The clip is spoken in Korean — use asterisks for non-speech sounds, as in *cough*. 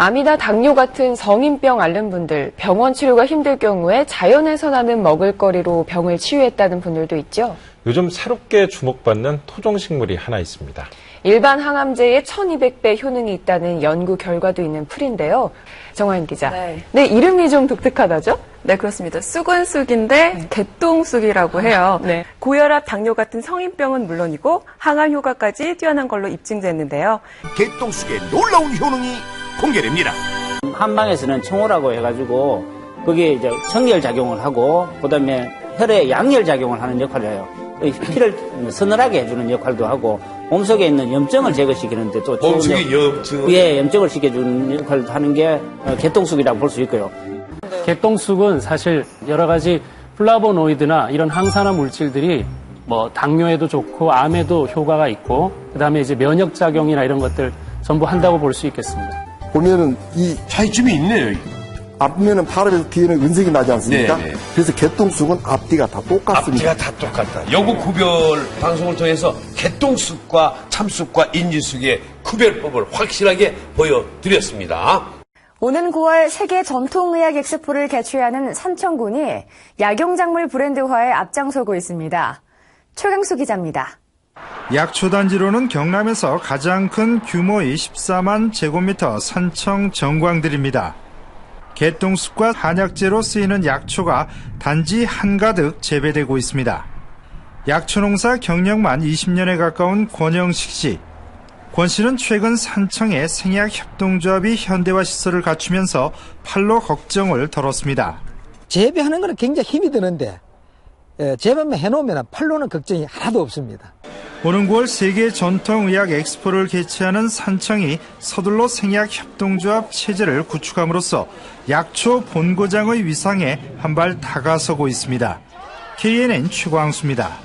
암이나 당뇨 같은 성인병 앓는 분들, 병원 치료가 힘들 경우에 자연에서 나는 먹을거리로 병을 치유했다는 분들도 있죠. 요즘 새롭게 주목받는 토종식물이 하나 있습니다. 일반 항암제의 1200배 효능이 있다는 연구 결과도 있는 풀인데요. 정화연 기자. 네. 네, 이름이 좀 독특하다죠? 네, 그렇습니다. 쑥은 쑥인데 개똥쑥이라고 해요. *laughs* 네. 고혈압, 당뇨 같은 성인병은 물론이고 항암 효과까지 뛰어난 걸로 입증됐는데요. 개똥쑥의 놀라운 효능이 공개됩니다. 한방에서는 청호라고 해가지고 거기에 이제 청열 작용을 하고 그다음에 혈에 양열 작용을 하는 역할을 해요. 그 피를 서늘하게 해주는 역할도 하고 몸속에 있는 염증을 제거시키는데 또 좋은 몸속에 역- 염증을 예 염증을 시켜주는 역할을 하는 게 어, 개똥쑥이라고 볼 수 있고요. 개똥쑥은 사실 여러 가지 플라보노이드나 이런 항산화 물질들이 뭐 당뇨에도 좋고 암에도 효과가 있고 그다음에 이제 면역 작용이나 이런 것들 전부 한다고 볼 수 있겠습니다. 보면은 이 차이점이 있네요. 앞면은 파란색 뒤에는 은색이 나지 않습니까? 네, 네. 그래서 개똥쑥은 앞뒤가 다 똑같습니다. 앞뒤가 다 똑같다. 여구 구별 방송을 통해서 개똥쑥과 참쑥과 인지쑥의 구별법을 확실하게 보여드렸습니다. 오는 9월 세계 전통의학 엑스포를 개최하는 산청군이 약용작물 브랜드화에 앞장서고 있습니다. 최강수 기자입니다. 약초단지로는 경남에서 가장 큰 규모의 14만 제곱미터 산청 정광들입니다. 개똥쑥과 한약재로 쓰이는 약초가 단지 한가득 재배되고 있습니다. 약초농사 경력만 20년에 가까운 권영식 씨. 권 씨는 최근 산청에 생약협동조합이 현대화 시설을 갖추면서 팔로 걱정을 덜었습니다. 재배하는 거는 굉장히 힘이 드는데 예, 재배만 해놓으면 팔로는 걱정이 하나도 없습니다. 오는 9월 세계 전통의학 엑스포를 개최하는 산청이 서둘러 생약협동조합 체제를 구축함으로써 약초 본고장의 위상에 한 발 다가서고 있습니다. KNN 최광수입니다.